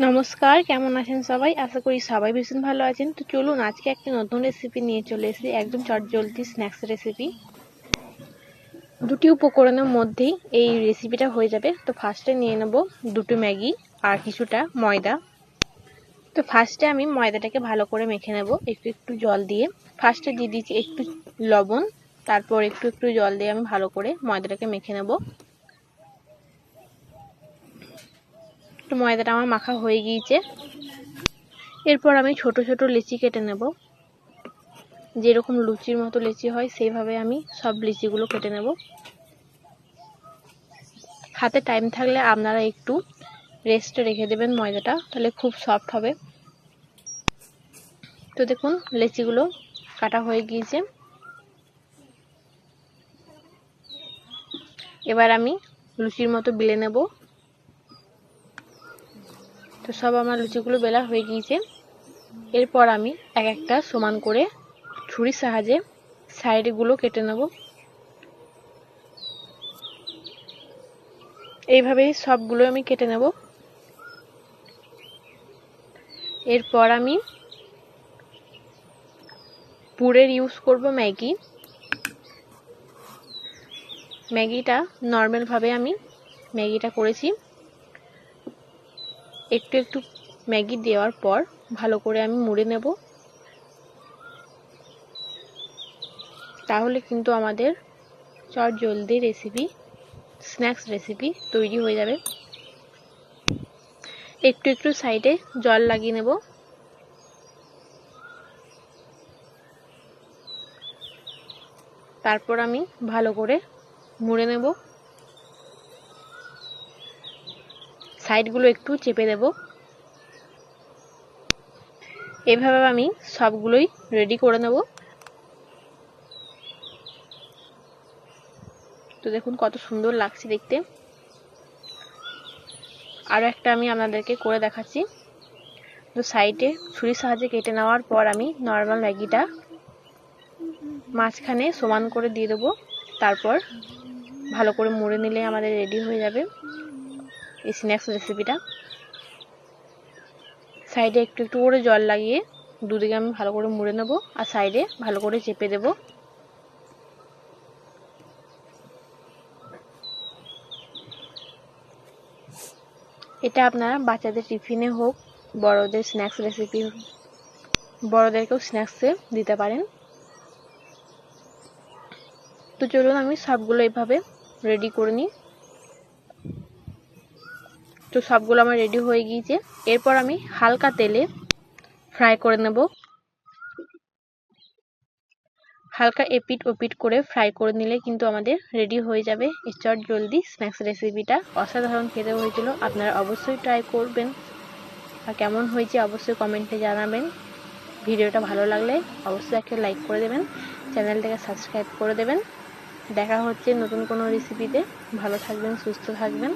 নমস্কার, কেমন আছেন সবাই? আশা করি সবাই ভীষণ ভালো আছেন। তো চলুন, আজকে একটা নতুন রেসিপি নিয়ে চলে এসেছি, একদম চটজলদি স্ন্যাক্স রেসিপি দুটি উপকরণের মধ্যেই এই রেসিপিটা হয়ে যাবে। তো ফার্স্টে নিয়ে নেব দুটো ম্যাগি আর কিছুটা ময়দা। তো ফার্স্টে আমি ময়দাটাকে ভালো করে মেখে নেব, একটু একটু জল দিয়ে। ফার্স্টে দিয়ে দিচ্ছি একটু লবণ, তারপর একটু একটু জল দিয়ে আমি ভালো করে ময়দাটাকে মেখে নেব। তো ময়দাটা আমার মাখা হয়ে গিয়েছে। এরপর আমি ছোট ছোট লিচি কেটে নেব। যেরকম লুচির মতো লিচি হয়, সেইভাবে আমি সব লিচিগুলো কেটে নেব। হাতে টাইম থাকলে আপনারা একটু রেস্টে রেখে দেবেন ময়দাটা, তাহলে খুব সফট হবে। তো দেখুন, লিচিগুলো কাটা হয়ে গিয়েছে। এবার আমি লুচির মতো বিলে নেব। তো সব আমার লুচিগুলো বেলা হয়ে গিয়েছে। এরপর আমি এক একটা সমান করে ছুরির সাহায্যে সাইডগুলো কেটে নেব। এইভাবেই সবগুলো আমি কেটে নেব। এরপর আমি পুরের ইউজ করব ম্যাগি। ম্যাগিটা নর্মালভাবে আমি ম্যাগিটা করেছি। একটু একটু ম্যাগি দেওয়ার পর ভালো করে আমি মুড়ে নেব। তাহলে কিন্তু আমাদের চট জলদি রেসিপি স্ন্যাক্স রেসিপি তৈরি হয়ে যাবে। একটু একটু সাইডে জল লাগিয়ে নেব। তারপর আমি ভালো করে মুড়ে নেব। সাইডগুলো একটু চেপে দেব। এভাবে আমি সবগুলোই রেডি করে নেব। তো দেখুন কত সুন্দর লাগছে দেখতে। আরও একটা আমি আপনাদেরকে করে দেখাচ্ছি। তো সাইডে ছুরির সাহায্যে কেটে নেওয়ার পর আমি নর্মাল ম্যাগিটা মাঝখানে সমান করে দিয়ে দেবো। তারপর ভালো করে মুড়ে নিলে আমাদের রেডি হয়ে যাবে। এই স্ন্যাক্স রেসিপিটা সাইডে একটু একটু করে জল লাগিয়ে দুদিকে আমি ভালো করে মুড়ে নেব আর সাইডে ভালো করে চেপে দেব। এটা আপনারা বাচ্চাদের টিফিনে হোক, বড়দের স্ন্যাক্স রেসিপি বড়দেরকেও স্ন্যাক্সে দিতে পারেন। তো চলুন আমি সবগুলো এইভাবে রেডি করে নিই। তো সবগুলো আমার রেডি হয়ে গিয়েছে। এরপর আমি হালকা তেলে ফ্রাই করে নেব। হালকা এপিট ওপিট করে ফ্রাই করে নিলে কিন্তু আমাদের রেডি হয়ে যাবে। চট জলদি স্ন্যাক্স রেসিপিটা অসাধারণ খেতে হয়েছিল। আপনারা অবশ্যই ট্রাই করবেন। আর কেমন হয়েছে অবশ্যই কমেন্টে জানাবেন। ভিডিওটা ভালো লাগলে অবশ্যই একটা লাইক করে দেবেন। চ্যানেলটাকে সাবস্ক্রাইব করে দেবেন। দেখা হচ্ছে নতুন কোনো রেসিপিতে ভালো থাকবেন, সুস্থ থাকবেন।